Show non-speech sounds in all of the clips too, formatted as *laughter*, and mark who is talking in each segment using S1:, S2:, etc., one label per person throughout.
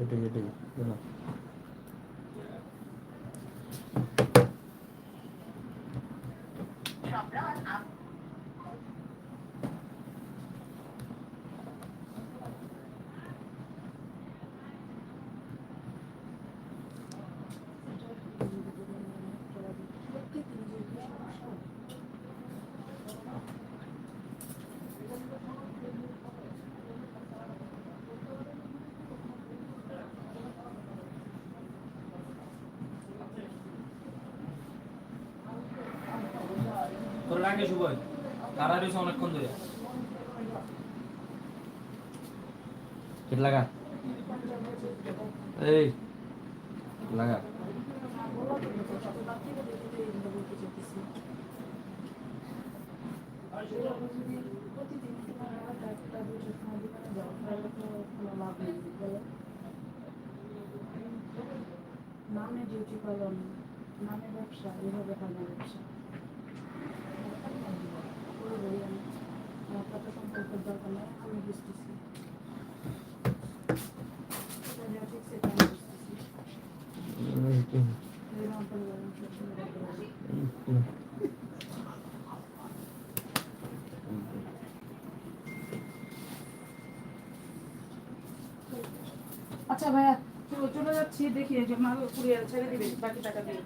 S1: 이리 이리 일로
S2: তোর লাগে শুভই কারা রয়েছে অনেকক্ষণ ধরে।
S1: লাগা। এই, লাগা।
S3: নামে ডিউটি পালন, নামে ব্যবসা, এভাবে না ব্যবসা পুরোপুরি আমি আমার টাকা সম্পর্কের দরকার নেই আমি বুঝতেছি সেটা যা ঠিক সেটা আমি বুঝতেছি এই নাম পরিবার আমি সবসময় রাখতে পারি। আচ্ছা ভাইয়া, চলো- চলে যাচ্ছি, দেখি যে মাল কুরিয়ার ছেড়ে দিবে, বাকি টাকা দিয়ে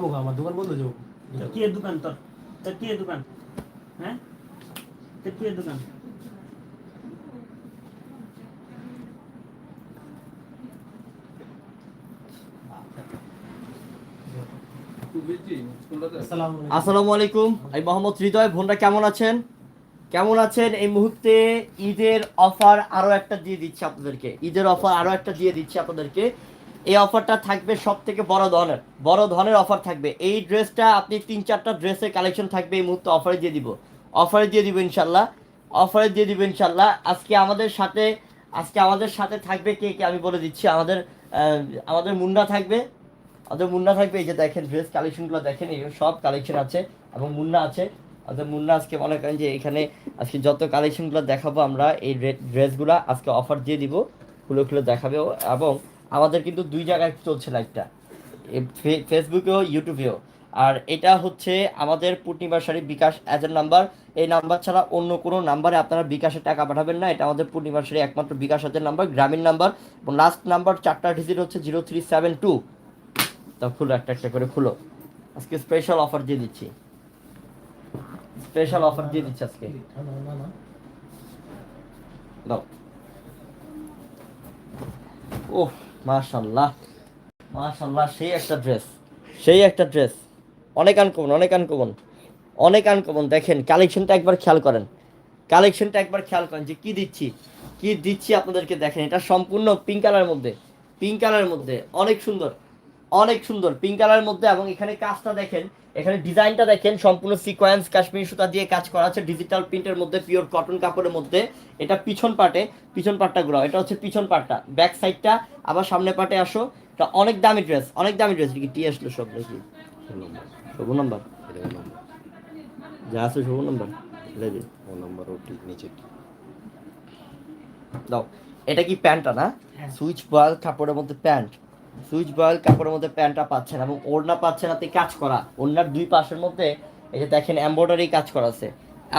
S4: গো, আমার দোকান বন্ধ যাব
S5: কি দোকান তোর? তোর কি দোকান? হ্যাঁ? তোর কি দোকান?
S1: আসসালামু আলাইকুম। আমি মোহাম্মদ হৃদয়। বোনরা কেমন আছেন? কেমন আছেন? এই মুহূর্তে ঈদের অফার আরও একটা দিয়ে দিচ্ছি আপনাদেরকে। ঈদের অফার আরও একটা দিয়ে দিচ্ছি আপনাদেরকে। এই অফারটা থাকবে সব থেকে বড় ধরনের। বড় ধরনের অফার থাকবে। এই ড্রেসটা আপনি তিন চারটা ড্রেসের কালেকশন থাকবে এই মুহূর্তে অফারে দিয়ে দিব। অফারে দিয়ে দিব ইনশাল্লাহ অফারে দিয়ে দিব ইনশাল্লাহ আজকে আমাদের সাথে, আজকে আমাদের সাথে থাকবে কে কে আমি বলে দিচ্ছি। আমাদের আমাদের মুন্না থাকবে। আমাদের মুন্না থাকবে। এই যে দেখেন ড্রেস কালেকশনগুলো দেখেন, এই সব কালেকশন আছে এবং মুন্না আছে। আমাদের মুন্না আজকে মনে করেন যে এখানে আজকে যত কালেকশনগুলো দেখাবো আমরা, এই ড্রেসগুলো আজকে অফার দিয়ে দিব। খুলে খুলে দেখাবে এবং আমাদের কিন্তু দুই জায়গায় চলছে লাইভটা ফেসবুকেও ইউটিউবেও আর এটা হচ্ছে আমাদের পূর্ণিমা শাড়ি বিকাশ এজেন্ট নাম্বার এই নাম্বার ছাড়া অন্য কোনো নাম্বারে আপনারা বিকাশে টাকা পাঠাবেন না। এটা আমাদের পূর্ণিমা শাড়ি একমাত্র বিকাশ agent number Grameen number last number চারটা ডিজিট হচ্ছে জিরো থ্রি সেভেন টু তা খুলো একটা একটা করে খুলো। আজকে স্পেশাল অফার দিয়ে দিচ্ছি। স্পেশাল অফার দিয়ে দিচ্ছি আজকে। দাও। ওহ। মাশাল্লাহ মাশাল্লাহ সেই একটা ড্রেস সেই একটা ড্রেস অনেক আনকমন অনেক আনকমন অনেক আনকমন দেখেন কালেকশনটা একবার খেয়াল করেন। কালেকশনটা একবার খেয়াল করেন যে কি দিচ্ছি। কি দিচ্ছি আপনাদেরকে দেখেন, এটা সম্পূর্ণ পিঙ্ক কালারের মধ্যে পিঙ্ক কালারের মধ্যে। অনেক সুন্দর। অনেক সুন্দর। পিঙ্ক কালারের মধ্যে এবং এখানে কাজটা দেখেন এখানে ডিজাইনটা দেখেন সম্পূর্ণ সিকোয়েন্স কাশ্মীর সুতা দিয়ে কাজ করা আছে ডিজিটাল প্রিন্টের মধ্যে পিওর কটন কাপড়ের মধ্যে। এটা পিছন পাটে পিছন পাটটা গুলো এটা হচ্ছে পিছন পাটটা ব্যাক সাইডটা আবার সামনে পাটে আসো। এটা অনেক দামি ড্রেস অনেক দামি ড্রেস কি টি আসলো সব নাকি? শুভ নাম্বার। যা আছে শুভ নাম্বার।
S4: নাম্বার ও ঠিক নিচে।
S1: দাও। এটা কি প্যান্টটা না? সুইচ বয়েল কাপড়ের মধ্যে প্যান্ট। সুইচ বয়েল কাপড়ের মধ্যে প্যান্টটা পাচ্ছেন এবং ওড়না পাচ্ছেন আপনি কাজ করা। ওড়নার দুই পাশের মধ্যে এই যে দেখেন এমব্রয়ডারি কাজ করা আছে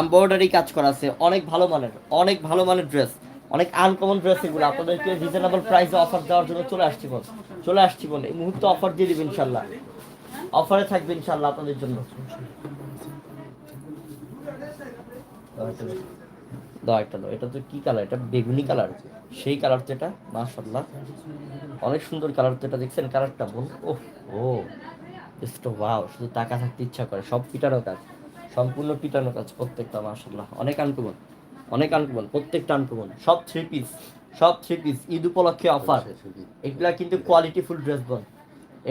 S1: এমব্রয়ডারি কাজ করা আছে অনেক ভালো মানের, অনেক ভালো মানের ড্রেস অনেক আনকমন ড্রেস এগুলো। আপনাদেরকে রিজনেবল প্রাইসে অফার দেওয়ার জন্য চলে আসছি বোন চলে আসছি বোন এই মুহূর্তে অফার দিয়ে দিবেন ইনশাল্লাহ অফারে থাকবে ইনশাল্লাহ আপনাদের জন্য। দাও। দাও দাও এটা তো কি কালার এটা বেগুনি কালার সেই কালার তো এটা মাশাল্লাহ অনেক সুন্দর কালার তো এটা দেখছেন কালারটা বোন ওহ ও জাস্ট ওয়াও শুধু টাকা থাকতে ইচ্ছা করে। সব পিটানো কাজ সম্পূর্ণ পিটানো কাজ প্রত্যেকটা মাশাল্লাহ অনেক আনকমন অনেক আনকমন প্রত্যেকটা আনকমন সব থ্রি পিস সব থ্রি পিস ঈদ উপলক্ষে অফার এগুলা কিন্তু কোয়ালিটি ফুল ড্রেস বোন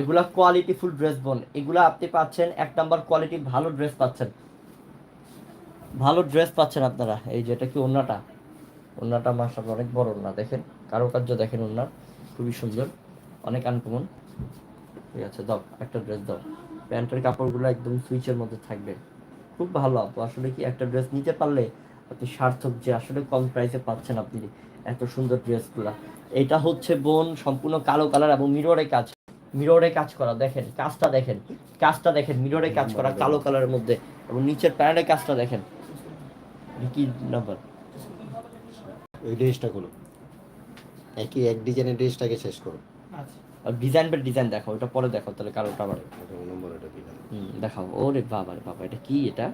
S1: এগুলা কোয়ালিটি ফুল ড্রেস বোন এগুলা আপনি পাচ্ছেন এক নাম্বার কোয়ালিটি ভালো ড্রেস পাচ্ছেন। ভালো ড্রেস পাচ্ছেন আপনারা। এই যেটা কি অন্যটা ওনাটা মাসাল্লাহ অনেক বড় ওনা দেখেন। কারুকার্য দেখেন ওনার খুবই সুন্দর, অনেক আনকমন ঠিক আছে দাও, একটা ড্রেস দাও। প্যান্টের কাপড়গুলো একদম সুইচের মধ্যে থাকবে। খুব ভালো আপু, আসলে কি একটা ড্রেস নিতে পারলে আপনি সার্থক যে আসলে কম প্রাইসে পাচ্ছেন আপনি এত সুন্দর ড্রেসগুলা এটা হচ্ছে বোন, সম্পূর্ণ কালো কালার এবং মিররে কাজ মিররে কাজ করা, দেখেন, কাজটা দেখেন কাজটা দেখেন মিররে কাজ করা কালো কালারের মধ্যে এবং নিচের প্যান্টের কাজটা দেখেন। কি নাম্বার
S4: ওই ড্রেসটা করো একই এক ডিজাইনের ড্রেসটাকে শেষ করো।
S5: আচ্ছা।
S1: আর ডিজাইন বাই ডিজাইন দেখো ওটা পরে দেখো তাহলে কালোটা আবার।
S4: নম্বর এটা দিলাম
S1: হুম দেখাও। ওরে বাবা রে বাবা এটা কি এটা?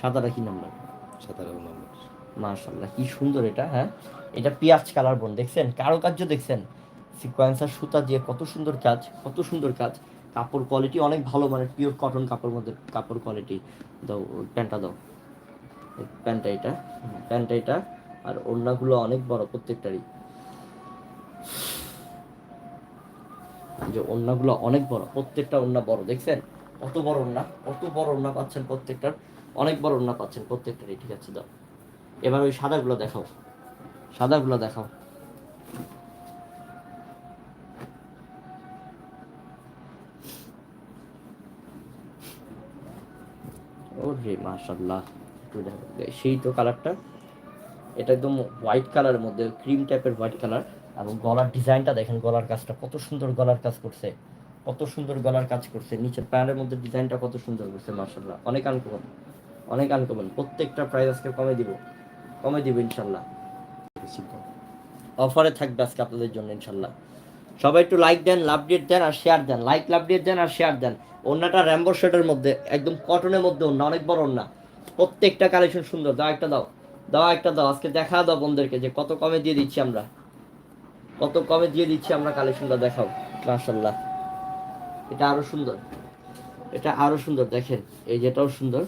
S1: সাদাটা কি নাম্বার
S4: সাতারো নম্বর
S1: মাশাল্লাহ কি সুন্দর এটা হ্যাঁ? এটা পিয়াজ কালার বোন দেখছেন? কারুকার্য দেখছেন? সিকোয়েন্সার সুতা দিয়ে কত সুন্দর কাজ কত সুন্দর কাজ। কাপড় কোয়ালিটি অনেক ভালো মানে পিওর কটন কাপড় মধ্যে কাপড় কোয়ালিটি দাও ওই প্যান্টটা দাও। প্যান্টটা এটা প্যান্টটা এটা। আর ওড়নাগুলো অনেক বড় প্রত্যেকটারই। যে ওড়নাগুলো অনেক বড়, প্রত্যেকটা ওড়না বড়, দেখছেন? কত বড় ওড়না, কত বড় ওড়না পাচ্ছেন প্রত্যেকটার, অনেক বড় ওড়না পাচ্ছেন প্রত্যেকটারই, ঠিক আছে? দাও। এবার ওই সাদাগুলো দেখাও। সাদাগুলো দেখাও। ওরে মাশাল্লাহ। সেই তো কালারটা এটা একদম হোয়াইট কালারের মধ্যে ক্রিম টাইপের হোয়াইট কালার এবং গলার ডিজাইনটা দেখেন, গলার কাজটা কত সুন্দর গলার কাজ করছে, কত সুন্দর গলার কাজ করছে, নিচের প্যান্টের মধ্যে ডিজাইনটা কত সুন্দর করছে মাশাল্লাহ অনেক আনকমন অনেক আনকমন প্রত্যেকটা প্রাইস আজকে কমে দিব কমে দিব ইনশাল্লাহ অফারে থাকবে আজকে আপনাদের জন্য ইনশাল্লাহ সবাই একটু লাইক দেন লাভ ডেট দেন, আর শেয়ার দেন। লাইক লাভ ডেট দেন, আর শেয়ার দেন। ওন্নাটা র্যাম্বো শেডের মধ্যে, একদম কটনের মধ্যে ওন্না অনেক বড় ওন্না প্রত্যেকটা কালেকশন সুন্দর, দাও একটা দাও। দাও একটা দাও আজকে দেখা দাও বন্ধুদেরকে যে কত কমে দিয়ে দিচ্ছি আমরা। কত কমে দিয়ে দিচ্ছি আমরা কালেকশনটা দেখাও মাশাল্লাহ এটা আরও সুন্দর। এটা আরও সুন্দর দেখেন এই যেটাও সুন্দর।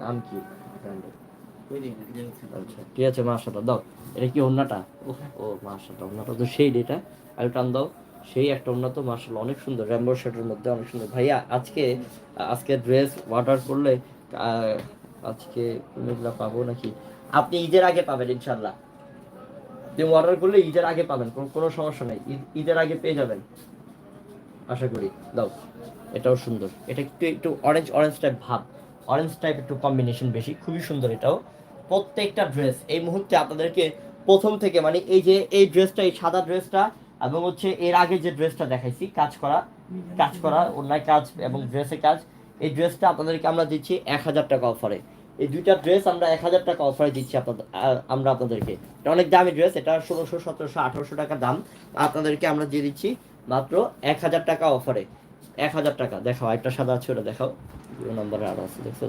S1: নাম কি? ব্র্যান্ডের আচ্ছা। ঠিক আছে মাশাআল্লাহ দাও। এটা কি ওহ, ও মাশাআল্লাহ ওন্নাটা তো সেই এটা আর টান দাও। সেই একটা উন্নত মার্শাল অনেক সুন্দর। র্যাম্বো শার্টের মধ্যে অনেক সুন্দর। ভাইয়া আজকে আজকে ড্রেস অর্ডার করলে আজকে মেঘলা পাবো নাকি? আপনি ঈদের আগে পাবেন ইনশাল্লাহ তুমি অর্ডার করলে ঈদের আগে পাবেন কোনো সমস্যা নেই। ঈদ- ঈদের আগে পেয়ে যাবেন। আশা করি। দাও। এটাও সুন্দর। এটা একটু একটু অরেঞ্জ অরেঞ্জ টাইপ ভাব। অরেঞ্জ টাইপ একটু কম্বিনেশন বেশি। খুবই সুন্দর এটাও। প্রত্যেকটা ড্রেস এই মুহূর্তে আপনাদেরকে প্রথম থেকে মানে এই যে এই ড্রেসটা এই সাদা ড্রেসটা এবং হচ্ছে এর আগে যে ড্রেসটা দেখাইছি, কাজ করা কাজ করা, অন্যায় কাজ এবং ড্রেসে কাজ, এই ড্রেসটা আপনাদেরকে আমরা দিচ্ছি এক হাজার টাকা অফারে এই দুইটা ড্রেস আমরা এক হাজার টাকা অফারে দিচ্ছি আপনাদের আমরা আপনাদেরকে। এটা অনেক দামি ড্রেস এটা ষোলোশো, সতেরোশো, আঠারোশো টাকা দাম। আপনাদেরকে আমরা দিয়ে দিচ্ছি মাত্র এক হাজার টাকা অফারে এক হাজার টাকা, দেখাও, একটা সাদা আছে, ওটা দেখাও। দু নম্বরে আরও আছে, দেখছ?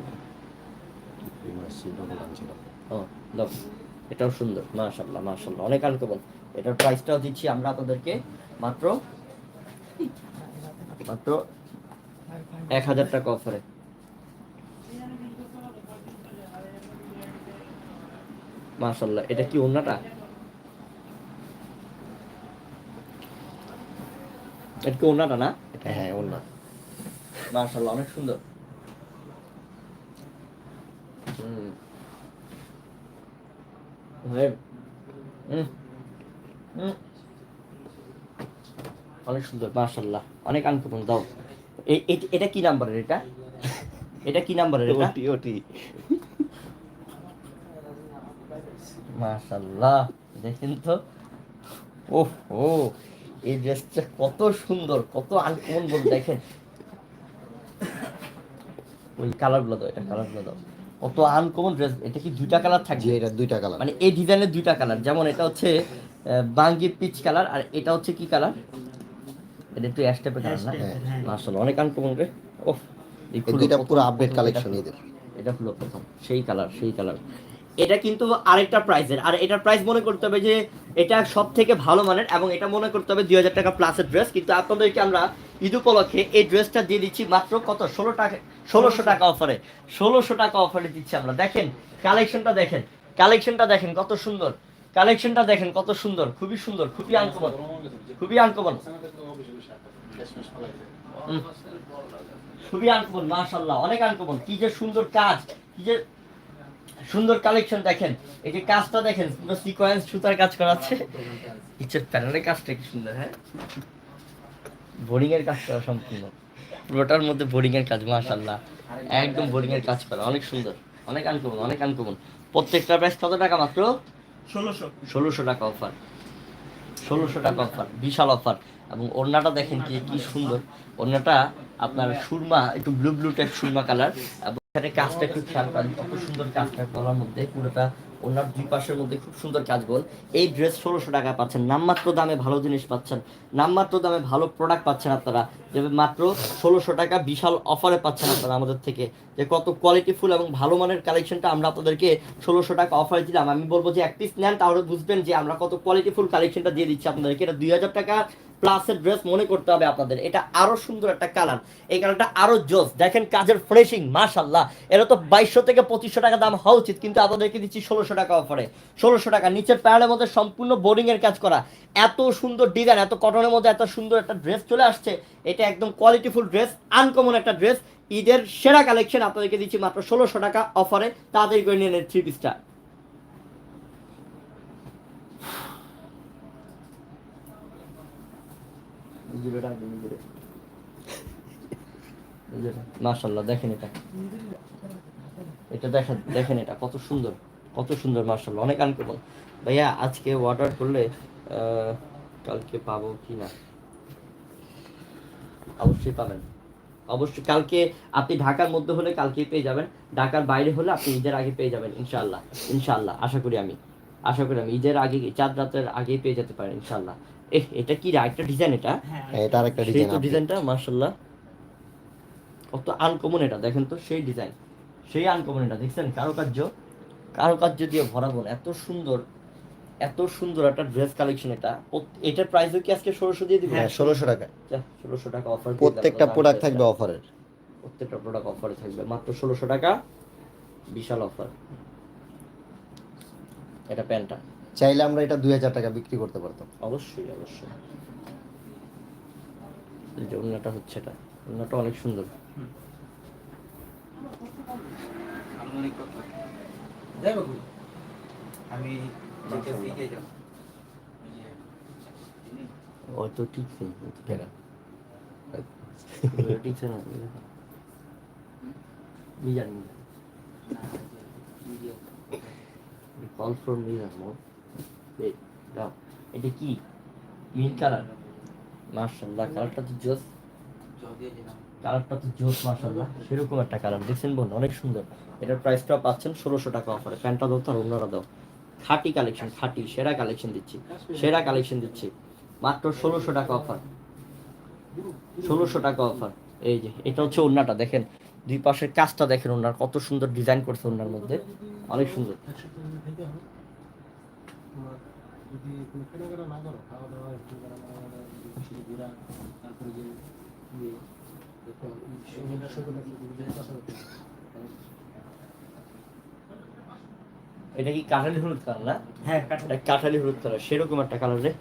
S1: ও দাও এটাও সুন্দর মাশাল্লাহ মাশাল্লাহ অনেক আনকমন এটার প্রাইসটাও দিচ্ছি আমরা আপনাদেরকে মাত্র মাত্র এক হাজার টাকা অফারে মাশাল্লাহ এটা কি ওন্নাটা এটা কি ওন্নাটা না?
S4: হ্যাঁ ওর না
S1: মাশাল্লাহ অনেক সুন্দর হুম হুম হুম হুম। অনেক সুন্দর মাশাল্লাহ অনেক আনকমন দাও। এটা কি নাম্বারের এটা? এটা কি নাম্বারের এটা?
S4: ওটি ওটি।
S1: মাশাল্লাহ দেখেন তো। ওহ এই ড্রেসটা কত সুন্দর কত আনকমন বল দেখেন। ওই কালারগুলো দাও এটা কালারগুলো দাও। কত আনকমন ড্রেস এটা কি দুইটা কালার থাকবে?
S4: এটা দুইটা কালার
S1: মানে এই ডিজাইনের দুইটা কালার যেমন এটা হচ্ছে বাঙ্গি পিচ কালার আর এটা হচ্ছে কি কালার এটা একটু অ্যাশ টাইপের কালার না?
S4: হ্যাঁ।
S1: মাশাআল্লাহ অনেক আনকমন রে ওহ এই
S4: দুইটা পুরো আপডেট কালেকশন এদের
S1: এটা হলো প্রথম। সেই কালার সেই কালার এটা কিন্তু আরেকটা প্রাইসের আর এটার প্রাইস মনে করতে হবে যে এটা সব থেকে ভালো মানের এবং এটা মনে করতে হবে দুই হাজার টাকা প্লাসের ড্রেস কিন্তু আপনাদেরকে আমরা ঈদ উপলক্ষে এই ড্রেসটা দিয়ে দিচ্ছি মাত্র কত? ষোলো টাকা ষোলোশো টাকা অফারে ষোলোশো টাকা অফারে দিচ্ছি আমরা। দেখেন কালেকশনটা দেখেন। কালেকশনটা দেখেন কত সুন্দর। কালেকশনটা দেখেন কত সুন্দর। খুবই সুন্দর খুবই আনকমন খুবই আনকমন। খুবই আনকমন মাশাল্লাহ অনেক আনকমন কি যে সুন্দর কাজ কি যে সুন্দর কালেকশন দেখেন। এই যে কাজটা দেখেন পুরো সিকোয়েন্স সুতার কাজ করা আছে। প্যানেলের কাজটা কি সুন্দর হ্যাঁ? বোরিং এর কাজ করা সম্পূর্ণ। পুরোটার মধ্যে বোরিং এর কাজ মাশাল্লাহ একদম বোরিং এর কাজ করা অনেক সুন্দর অনেক আনকমন অনেক আনকমন প্রত্যেকটা প্রাইস কত টাকা মাত্র?
S5: ষোলোশো।
S1: ষোলোশো টাকা অফার ষোলোশো টাকা অফার বিশাল অফার এবং ওড়নাটা দেখেন কি কি সুন্দর। ওড়নাটা আপনার সুরমা একটু ব্লু ব্লু টাইপ সুরমা কালার এবং এখানে কাজটা একটু খেয়াল করেন কত সুন্দর কাজটা করার মধ্যে পুরোটা ওনার দুই পাশের মধ্যে খুব সুন্দর কাজ গোল এই ড্রেস ষোলোশো টাকা পাচ্ছেন। নামমাত্র দামে ভালো জিনিস পাচ্ছেন। নামমাত্র দামে ভালো প্রোডাক্ট পাচ্ছেন আপনারা। যে মাত্র ষোলোশো টাকা বিশাল অফারে পাচ্ছেন আপনারা আমাদের থেকে। যে কত কোয়ালিটিফুল এবং ভালো মানের কালেকশনটা আমরা আপনাদেরকে ষোলোশো টাকা অফারে দিলাম। আমি বলব যে এক পিস নেন, তাহলে বুঝবেন যে আমরা কত কোয়ালিটিফুল কালেকশনটা দিয়ে দিচ্ছি আপনাদেরকে। এটা দুই হাজার টাকা প্লাসের ড্রেস মনে করতে হবে আপনাদের। এটা আরও সুন্দর একটা কালার এই কালারটা আরও জোস। দেখেন কাজের ফ্রেশিং মাশাল্লাহ এটা তো বাইশশো থেকে পঁচিশশো টাকা দাম হওয়া উচিত, কিন্তু আপনাদেরকে দিচ্ছি ষোলোশো টাকা অফারে ষোলোশো টাকা। নিচের প্যানেলের মধ্যে সম্পূর্ণ বোরিং এর কাজ করা। এত সুন্দর ডিজাইন এত কটনের মধ্যে এত সুন্দর একটা ড্রেস চলে আসছে। এটা একদম কোয়ালিটিফুল ড্রেস আনকমন একটা ড্রেস ঈদের সেরা কালেকশন আপনাদেরকে দিচ্ছি মাত্র ষোলোশো টাকা অফারে তাড়াতাড়ি করে নিয়ে নেন থ্রি পিসটা *laughs* মাশাল্লাহ দেখেন এটা। এটা দেখেন দেখেন এটা কত সুন্দর কত সুন্দর মাশাল্লাহ অনেক আনকমন ভাইয়া আজকে অর্ডার করলে কালকে পাবো কি না? অবশ্যই পাবেন। অবশ্যই কালকে আপনি ঢাকার মধ্যে হলে কালকেই পেয়ে যাবেন। ঢাকার বাইরে হলে আপনি ঈদের আগে পেয়ে যাবেন ইনশাল্লাহ ইনশাল্লাহ আশা করি আমি। আশা করি আমি ঈদের আগে চার রাতের আগেই পেয়ে যেতে পারেন ইনশাআল্লাহ। এহ এটা কি রে একটা ডিজাইন এটা?
S5: হ্যাঁ
S4: এটা আরেকটা ডিজাইন
S1: তো ডিজাইনটা মার্শাল্লাহ কত আনকমন এটা দেখেন তো সেই ডিজাইন সেই আনকমন এটা দেখছেন? কারুকার্য কারুকার্য দিয়ে ভরা ভরাবো এত সুন্দর এত সুন্দর একটা ড্রেস কালেকশন এটা। এটার প্রাইসও কি আজকে ষোলোশো দিয়ে দিবেন
S4: হ্যাঁ ষোলোশো টাকা
S1: ষোলোশো টাকা অফার
S4: প্রত্যেকটা প্রোডাক্ট থাকবে অফারের
S1: প্রত্যেকটা প্রোডাক্ট অফারে থাকবে মাত্র ষোলোশো টাকা বিশাল অফার এটা প্যান্টটা।
S4: চাইলে আমরা এটা দুই হাজার টাকা বিক্রি করতে পারতাম
S1: অবশ্যই অবশ্যই এই যে অন্যটা হচ্ছে এটা অন্যটা অনেক সুন্দর
S2: আমি দেখেছি কে যাও
S1: ও তো ঠিক নেই কেনা ঠিক না মিজান কল ফ্রম মিজান এটা কি? মিন কালার মার্শাল্লাহ কালারটা তো জোস। কালারটা তো জোস মার্শাল্লাহ সেরকম একটা কালার দেখছেন বোন অনেক সুন্দর। এটার প্রাইসটা পাচ্ছেন ষোলোশো টাকা অফারে প্যান্টটা দাও তার অন্যরা দাও। খাটি কালেকশন খাটি, সেরা কালেকশন দিচ্ছি। সেরা কালেকশন দিচ্ছি। মাত্র ষোলোশো টাকা অফার ষোলোশো টাকা অফার এই যে, এটা হচ্ছে ওড়নাটা, দেখেন। দুই পাশের কাজটা দেখেন ওনার কত সুন্দর ডিজাইন করছে ওনার মধ্যে। অনেক সুন্দর। এটা কি কাঠালি হলুদ কালার না?
S5: হ্যাঁ
S1: কাঠালি। হলুদ কালার। সেরকম একটা কালার রে।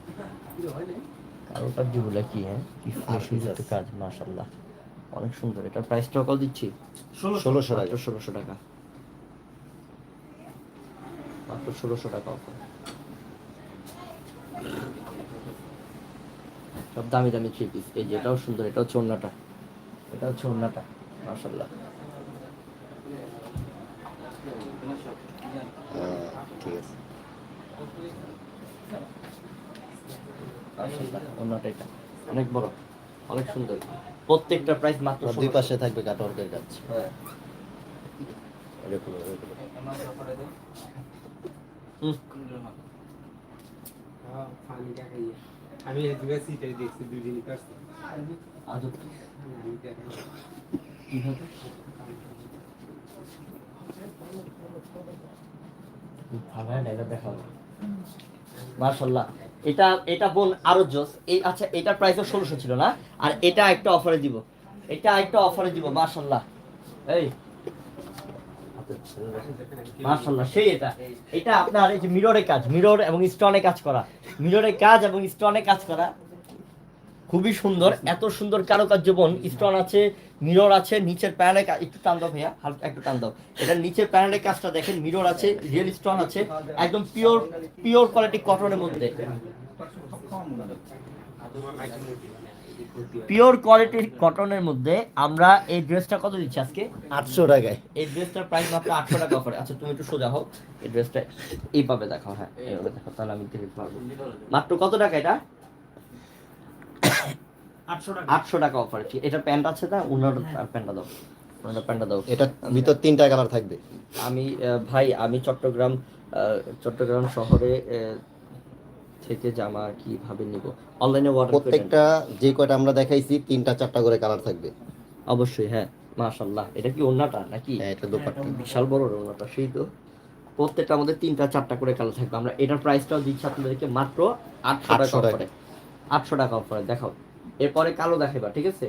S1: কালোটা দিবলা কি হ্যাঁ? কি একটা কাজ মাশাআল্লাহ। অনেক সুন্দর। এটার প্রাইসটা কত দিচ্ছি?
S5: ষোলোশো
S4: টাকা।
S1: ষোলোশো টাকা। মাত্র ষোলোশো টাকা offer। সব দামি দামি থ্রি পিস এই যে এটাও সুন্দর এটা হচ্ছে অন্যটা এটা হচ্ছে অন্যটা মাশাল্লাহ
S4: হ্যাঁ, ঠিক আছে।
S1: অন্যটা এটা। অনেক বড় অনেক সুন্দর। প্রত্যেকটা প্রাইস মাত্র
S4: দুই পাশে থাকবে কাটওয়ার্কের কাজ।
S1: হ্যাঁ।
S4: এরকম
S1: হুম
S6: আমি সিটে দেখছি দুই দিনই করছি
S1: আজব কি হবে মার্শাল্লাহ। এটা এটা বোন আরও জোস। এই আচ্ছা এটার প্রাইসও ষোলোশো ছিল না? আর এটা একটা অফারে দিব। এটা একটা অফারে দিব মার্শাল্লাহ। এই হাতে সেই এটা। এটা আপনার এই যে মিররে কাজ মিরর এবং স্টোনে কাজ করা। মিররে কাজ এবং স্টোনে কাজ করা। খুবই সুন্দর, এত সুন্দর কারুকার্যবন স্টোন আছে মিরর আছে, নিচের প্যানেলে একটু টান দাও ভাইয়া, হালকা একটু টান দাও। এটার নিচের প্যানেলের কাজটা দেখেন মিরর আছে রিয়েল স্টোন আছে, একদম পিওর পিওর কোয়ালিটি কটনের মধ্যে। পিওর কোয়ালিটির কটনের মধ্যে আমরা এই ড্রেসটা কত দিচ্ছি আজকে?
S4: আটশো টাকায়।
S1: এই ড্রেসটার প্রাইস মাত্র আটশো টাকা অফারে আচ্ছা তুমি একটু সোজা হও। এই ড্রেসটা এইভাবে দেখাও হ্যাঁ এইভাবে দেখাও তাহলে আমি দেখতে পারব। মাত্র কত টাকা এটা?
S5: আটশো টাকা।
S1: আটশো টাকা অফারে ঠিক এটা প্যান্ট আছে না? উনার প্যান্টটা দাও। উনার প্যান্টটা দাও।
S4: এটা ভিতর তিনটা কালার থাকবে।
S1: আমি আহ, ভাই আমি চট্টগ্রাম আহ, চট্টগ্রাম শহরে থেকে জামা কীভাবে নিব? অনলাইনে অর্ডার
S4: প্রত্যেকটা যে কয়টা আমরা দেখাইছি তিনটা চারটা করে কালার থাকবে।
S1: অবশ্যই হ্যাঁ মাশাল্লাহ এটা কি ওন্নাটা নাকি?
S4: হ্যাঁ এটা দোপাট্টা।
S1: বিশাল বড় ওন্নাটা সেই তো। প্রত্যেকটা আমাদের তিনটা চারটা করে কালার থাকবে। আমরা এটার প্রাইসটাও দিচ্ছি আপনাদেরকে মাত্র আটশো টাকা
S4: 800 টাকা।
S1: অফারে আটশো টাকা অফারে দেখাও। এরপরে কালো দেখাবা ঠিক আছে?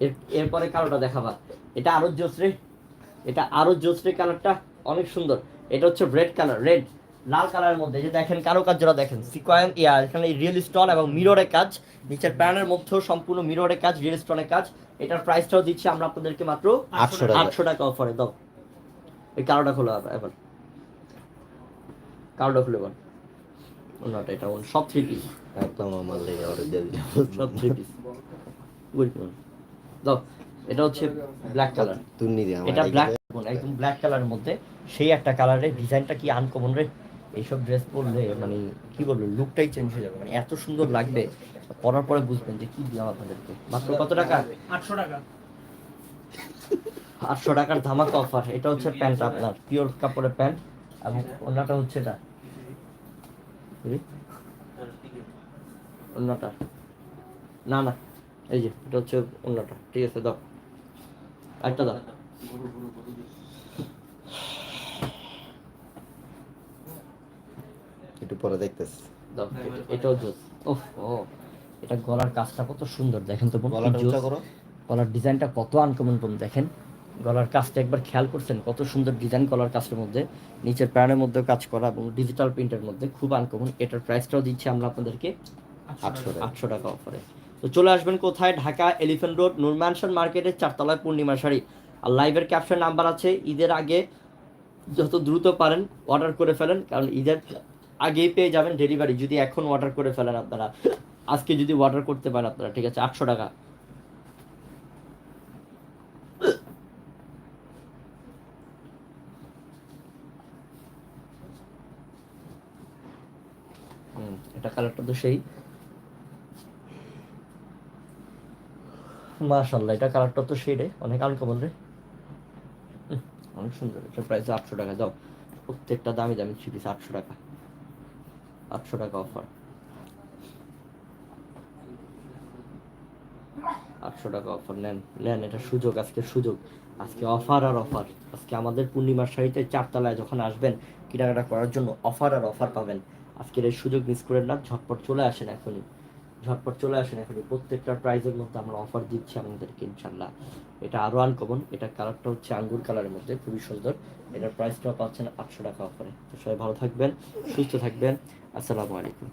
S1: এর এরপরে কালোটা দেখাবা। এটা আরও জোস রে। এটা আরও জোস রে কালারটা অনেক সুন্দর। এটা হচ্ছে রেড কালার রেড লাল কালারের মধ্যে যে দেখেন কারও কাজটা দেখেন সিকোয়েন ইয়া এখানে রিয়েল স্টোন এবং মিররের কাজ নিচের প্যানের মধ্যেও সম্পূর্ণ মিররের কাজ রিয়েল স্টোনের কাজ এটার প্রাইসটাও দিচ্ছি আমরা আপনাদেরকে মাত্র
S4: 800 টাকা।
S1: আটশো টাকা অফারে দাও। এই কালোটা খোলো এবার। কালোটা খুলে এবার ওনাটা এটা ওন সব থ্রি পিস
S4: একদম আমার লেগে অর্ডার দিয়ে
S1: সব থ্রি পিস দাও এটা হচ্ছে ব্ল্যাক কালার
S4: আমার
S1: এটা ব্ল্যাক একদম ব্ল্যাক কালারের মধ্যে সেই একটা কালারের ডিজাইনটা কি আনকমন রে? এইসব ড্রেস পরলে মানে কি বলব লুকটাই চেঞ্জ হয়ে যাবে। মানে এত সুন্দর লাগবে পরার পরে বুঝবেন যে কি দিলাম আপনাদেরকে। মাত্র কত টাকা?
S5: আটশো টাকা।
S1: আটশো টাকার ধামাকা অফার এটা হচ্ছে প্যান্ট আপনার পিওর কাপড়ের প্যান্ট এবং অন্যটা হচ্ছে এটা? অন্যটা না না এই যে এটা হচ্ছে অন্যটা ঠিক আছে দাও। একটা দাও।
S4: একটু পরে দেখতেছি।
S1: এটা- এটাও জোস। ওহ ও এটা গলার কাজটা কত সুন্দর দেখেন তো গলার ডিজাইনটা কত আনকমন বোন দেখেন। গলার কাজটা একবার খেয়াল করছেন কত সুন্দর ডিজাইন গলার কাজের মধ্যে। নিচের প্যানের মধ্যে কাজ করা এবং ডিজিটাল প্রিন্টের মধ্যে খুব আনকমন এটার প্রাইসটাও দিচ্ছি আমরা আপনাদেরকে।
S4: আটশো টাকা।
S1: আটশো টাকা। অফারে তো চলে আসবেন কোথায়? ঢাকা এলিফেন্ট রোড নুরম্যানশন মার্কেটের চারতলায় পূর্ণিমা শাড়ি। আর লাইভের ক্যাপশন নাম্বার আছে ঈদের আগে যত দ্রুত পারেন অর্ডার করে ফেলেন কারণ ঈদের আগেই পেয়ে যাবেন ডেলিভারি যদি এখন অর্ডার করে ফেলেন আপনারা। আজকে যদি অর্ডার করতে পারেন আপনারা, ঠিক আছে? আটশো টাকা। এটা কালারটা তো সেই। মাশাল্লাহ এটা কালারটা তো সেই রে, অনেক আনকমন রে। অনেক সুন্দর এটা প্রাইস আটশো টাকা। দাও প্রত্যেকটা দামি দামি থ্রি পিস আটশো টাকা। আটশো টাকা অফার। আটশো টাকা অফার, নেন নেন, এটা সুযোগ, আজকে সুযোগ। আজকে অফার আর অফার। আজকে আমাদের পূর্ণিমার শাড়িতে চারতলায় যখন আসবেন, কেনাকাটা করার জন্য অফার আর অফার পাবেন। আজকের এই সুযোগ মিস করেন না, ঝটপট চলে আসেন এখনই। ঝটপট চলে আসেন এখানে। প্রত্যেকটা প্রাইজের মধ্যে আমরা অফার দিচ্ছি আমাদেরকে ইনশাল্লাহ এটা আরও আনকমন এটা কালারটা হচ্ছে আঙ্গুর কালারের মধ্যে, খুবই সুন্দর। এটার প্রাইসটাও পাচ্ছেন আটশো টাকা অফারে তো সবাই ভালো থাকবেন, সুস্থ থাকবেন। আসসালামু আলাইকুম।